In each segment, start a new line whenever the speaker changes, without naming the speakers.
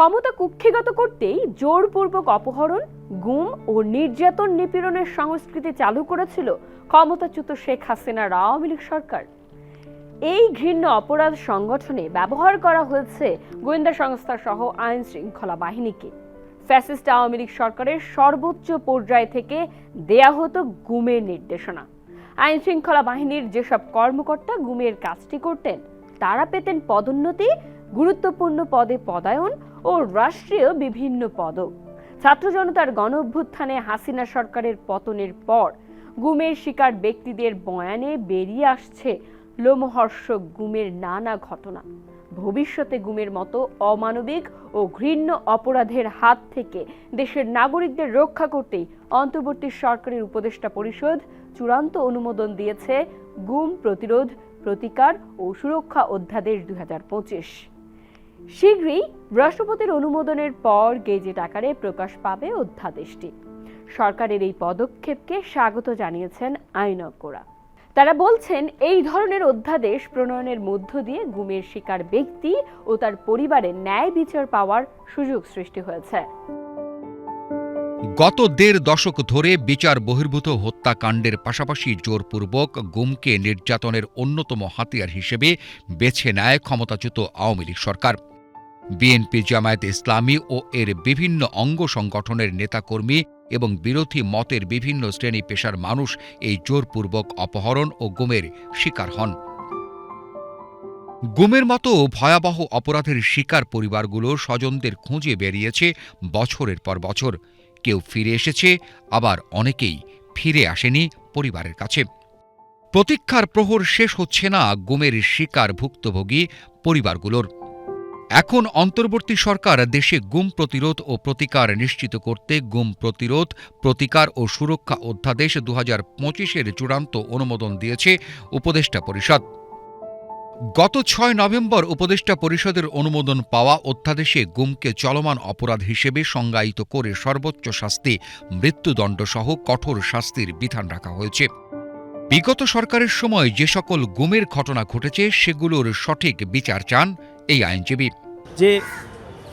ক্ষমতা কুক্ষিগত করতেই জোরপূর্বক অপহরণ, গুম ও নির্যাতন নিপীড়নের সংস্কৃতি চালু করেছিল ক্ষমতাচ্যুত শেখ হাসিনার আওয়ামী লীগ সরকার। এই ঘৃণ্য অপরাধ সংগঠনে ব্যবহার করা হয়েছে গোয়েন্দা সংস্থা সহ আইন শৃঙ্খলা বাহিনীকে। ফ্যাসিস্ট আওয়ামী লীগ সরকারের সর্বোচ্চ পর্যায় থেকে দেয়া হতো গুমের নির্দেশনা। আইন শৃঙ্খলা বাহিনীর যেসব কর্মকর্তা গুমের কাজটি করতেন, তারা পেতেন পদোন্নতি গুরুত্বপূর্ণ পদে পদায়ন ও রাষ্ট্রীয় বিভিন্ন পদক। ছাত্র জনতার গণ অভ্যুত্থানে হাসিনা সরকারের পতনের পর গুমের শিকার ব্যক্তিদের বয়ানে বেরিয়ে আসছে লোমহর্ষক গুমের নানা ঘটনা। ভবিষ্যতে গুমের মতো অমানবিক ও ঘৃণ্য অপরাধের হাত থেকে দেশের নাগরিকদের রক্ষা করতেই অন্তর্বর্তী সরকারের উপদেষ্টা পরিষদ চূড়ান্ত অনুমোদন দিয়েছে গুম প্রতিরোধ, প্রতিকার ও সুরক্ষা অধ্যাদেশ দুই হাজার পঁচিশ। শীঘ্রই রাষ্ট্রপতির অনুমোদনের পর গেজেট আকারে প্রকাশ পাবে অধ্যাদেশটি। সরকারের এই পদক্ষেপকে স্বাগত জানিয়েছেন আইনজ্ঞরা। তারা বলছেন, এই ধরনের অধ্যাদেশ প্রণয়নের মধ্য দিয়ে গুমের শিকার ব্যক্তি ও তার পরিবারের ন্যায় বিচার পাওয়ার সুযোগ সৃষ্টি হয়েছে।
গত দেড় দশক ধরে বিচার বহির্ভূত হত্যাকাণ্ডের পাশাপাশি জোরপূর্বক গুমকে নির্যাতনের অন্যতম হাতিয়ার হিসেবে বেছে নেয় ক্ষমতাচ্যুত আওয়ামী লীগ সরকার। বিএনপি জামায়াত ইসলামী ও এর বিভিন্ন অঙ্গ সংগঠনের নেতাকর্মী এবং বিরোধী মতের বিভিন্ন শ্রেণি পেশার মানুষ এই জোরপূর্বক অপহরণ ও গুমের শিকার হন। গুমের মতো ভয়াবহ অপরাধের শিকার পরিবারগুলো স্বজনদের খুঁজে বেরিয়েছে বছরের পর বছর। কেউ ফিরে এসেছে, আবার অনেকেই ফিরে আসেনি পরিবারের কাছে। প্রতীক্ষার প্রহর শেষ হচ্ছে না গুমের শিকার ভুক্তভোগী পরিবারগুলোর। এখন অন্তর্বর্তী সরকার দেশে গুম প্রতিরোধ ও প্রতিকার নিশ্চিত করতে গুম প্রতিরোধ, প্রতিকার ও সুরক্ষা অধ্যাদেশ দু হাজার পঁচিশের চূড়ান্ত অনুমোদন দিয়েছে উপদেষ্টা পরিষদ। গত ছয় নভেম্বর উপদেষ্টা পরিষদের অনুমোদন পাওয়া অধ্যাদেশে গুমকে চলমান অপরাধ হিসেবে সংজ্ঞায়িত করে সর্বোচ্চ শাস্তি, মৃত্যুদণ্ডসহ কঠোর শাস্তির বিধান রাখা হয়েছে। বিগত সরকারের সময় যে সকল গুমের ঘটনা ঘটেছে, সেগুলোর সঠিক বিচার চান এই আইনজীবী।
যে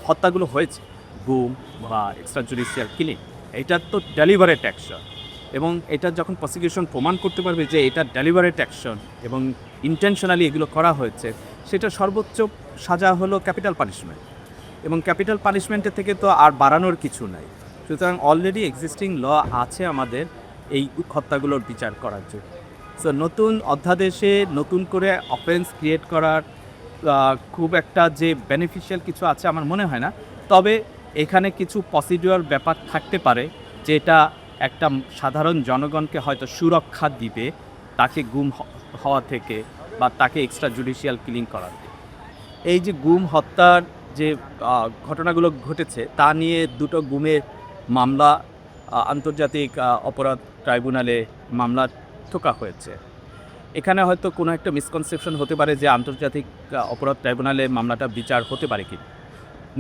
হত্যাগুলো হয়েছে, গুম বা এক্সট্রা জুডিশিয়াল কিলিং এটা তো ডেলিভারেট অ্যাকশন এবং এটা যখন প্রসিকিউশন প্রমাণ করতে পারবে যে এটা ডেলিভারেট অ্যাকশন এবং ইন্টেনশনালি এগুলো করা হয়েছে, সেটা সর্বোচ্চ সাজা হলো ক্যাপিটাল পানিশমেন্ট এবং ক্যাপিটাল পানিশমেন্টের থেকে তো আর বাড়ানোর কিছু নাই। সুতরাং অলরেডি এক্সিস্টিং ল আছে আমাদের এই হত্যাগুলোর বিচার করার জন্য। সো নতুন অধ্যাদেশে নতুন করে অফেন্স ক্রিয়েট করার খুব একটা যে বেনিফিশিয়াল কিছু আছে আমার মনে হয় না। তবে এখানে কিছু প্রসিডিউর ব্যাপার থাকতে পারে যেটা একটা সাধারণ জনগণকে হয়তো সুরক্ষা দিবে, তাকে গুম হওয়া থেকে বা তাকে এক্সট্রা জুডিশিয়াল কিলিং করা এই যে গুম, হত্যার যে ঘটনাগুলো ঘটেছে, তা নিয়ে দুটো গুমের মামলা আন্তর্জাতিক অপরাধ ট্রাইব্যুনালে মামলা ঠোকা হয়েছে। এখানে হয়তো কোনো একটা মিসকনসেপশন হতে পারে যে আন্তর্জাতিক অপরাধ ট্রাইব্যুনালে মামলাটা বিচার হতে পারে কি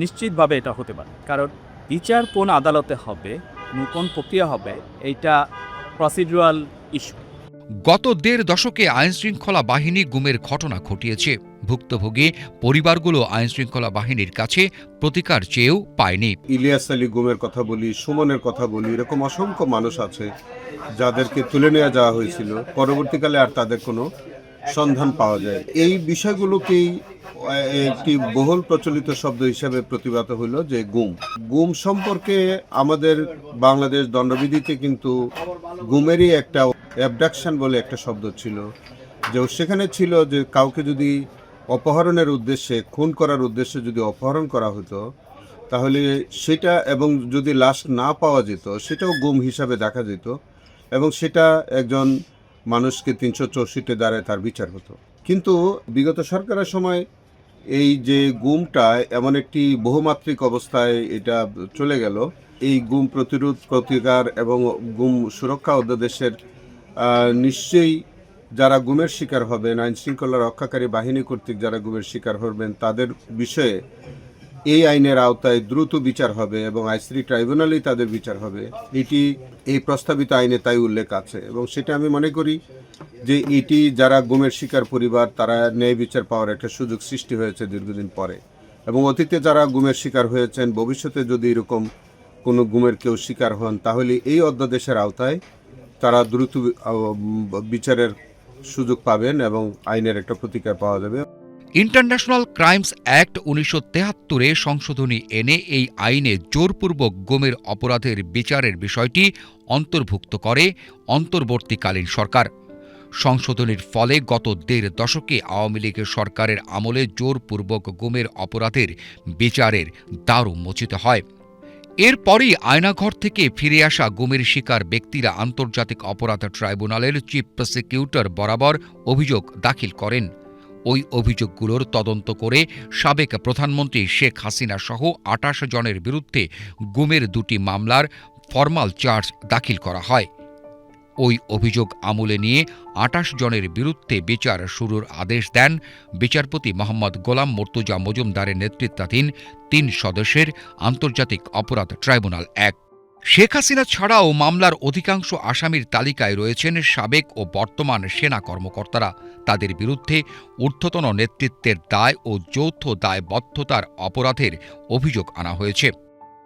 নিশ্চিতভাবে এটা হতে পারে। কারণ বিচার কোন আদালতে হবে কোন প্রক্রিয়া হবে এইটা প্রসিডিউরাল ইস্যু
গত দেড় দশকে আইনশৃঙ্খলা বাহিনী গুমের ঘটনা ঘটিয়েছে। ভুক্তভোগী পরিবারগুলো আইনশৃঙ্খলা বাহিনীর কাছে প্রতিকার চেয়েও পায়নি।
ইলিয়াস আলী গুমের কথা বলি সুমনের কথা বলি এরকম অসংখ্য মানুষ আছে যাদেরকে তুলে নিয়ে যাওয়া হয়েছিল। পরবর্তীকালে আর তাদের কোনো সন্ধান পাওয়া যায়। এই বিষয়গুলোকেই একটি বহুল প্রচলিত শব্দ হিসেবে প্রতিবাদ হলো যে গুম। গুম সম্পর্কে আমাদের বাংলাদেশ দণ্ডবিধিতে কিন্তু গুমেরই একটা অ্যাবডাকশন বলে একটা শব্দ ছিল। যে সেখানে ছিল যে কাউকে যদি অপহরণের উদ্দেশ্যে, খুন করার উদ্দেশ্যে যদি অপহরণ করা হতো, তাহলে সেটা এবং যদি লাশ না পাওয়া যেত, সেটাও গুম হিসাবে দেখা যেত। এবং সেটা একজন মানুষকে তিনশো চৌষট্টি দ্বারায় তার বিচার হতো। কিন্তু বিগত সরকারের সময় এই যে গুমটা এমন একটি বহুমাত্রিক অবস্থায় এটা চলে গেল। এই গুম প্রতিরোধ প্রতিকার এবং গুম সুরক্ষা অধ্যাদেশের নিশ্চয়ই যারা গুমের শিকার হবেন আইন শৃঙ্খলা রক্ষাকারী বাহিনী কর্তৃক যারা গুমের শিকার হবেন, তাদের বিষয়ে এই আইনের আওতায় দ্রুত বিচার হবে এবং আইসিরি ট্রাইব্যুনালেই তাদের বিচার হবে, এটি এই প্রস্তাবিত আইনে তাই উল্লেখ আছে। এবং সেটা আমি মনে করি যে এটি যারা গুমের শিকার পরিবার, তারা ন্যায় বিচার পাওয়ার একটা সুযোগ সৃষ্টি হয়েছে দীর্ঘদিন পরে। এবং অতীতে যারা গুমের শিকার হয়েছেন, ভবিষ্যতে যদি এরকম কোনো গুমের কেউ শিকার হন, তাহলে এই অধ্যাদেশের আওতায় তারা দ্রুত বিচারের সুযোগ পাবেন এবং আইনের একটা প্রতিকার পাওয়া যাবে।
ইন্টারন্যাশনাল ক্রাইমস অ্যাক্ট উনিশশো তেহাত্তরে সংশোধনী এনে এই আইনে জোরপূর্বক গোমের অপরাধের বিচারের বিষয়টি অন্তর্ভুক্ত করে অন্তর্বর্তীকালীন সরকার। সংশোধনীর ফলে গত দেড় দশকে আওয়ামী লীগের সরকারের আমলে জোরপূর্বক গুমের অপরাধের বিচারের দ্বার মোচিত হয়। এরপরই আয়নাঘর থেকে ফিরে আসা গুমের শিকার ব্যক্তিরা আন্তর্জাতিক অপরাধ ট্রাইব্যুনালের চিফ প্রসিকিউটর বরাবর অভিযোগ দাখিল করেন। ওই অভিযোগগুলোর তদন্ত করে সাবেক প্রধানমন্ত্রী শেখ হাসিনা সহ আটাশ জনের বিরুদ্ধে গুমের দুটি মামলার ফরমাল চার্জ দাখিল করা হয়। ওই অভিযোগ আমলে নিয়ে আটাশ জনের বিরুদ্ধে বিচার শুরুর আদেশ দেন বিচারপতি মোহাম্মদ গোলাম মর্তুজা মজুমদারের নেতৃত্বাধীন তিন সদস্যের আন্তর্জাতিক অপরাধ ট্রাইব্যুনাল এক। শেখ হাসিনা ছাড়াও মামলার অধিকাংশ আসামির তালিকায় রয়েছেন সাবেক ও বর্তমান সেনা কর্মকর্তারা। তাদের বিরুদ্ধে ঊর্ধ্বতন নেতৃত্বের দায় ও যৌথ দায়বদ্ধতার অপরাধের অভিযোগ আনা হয়েছে।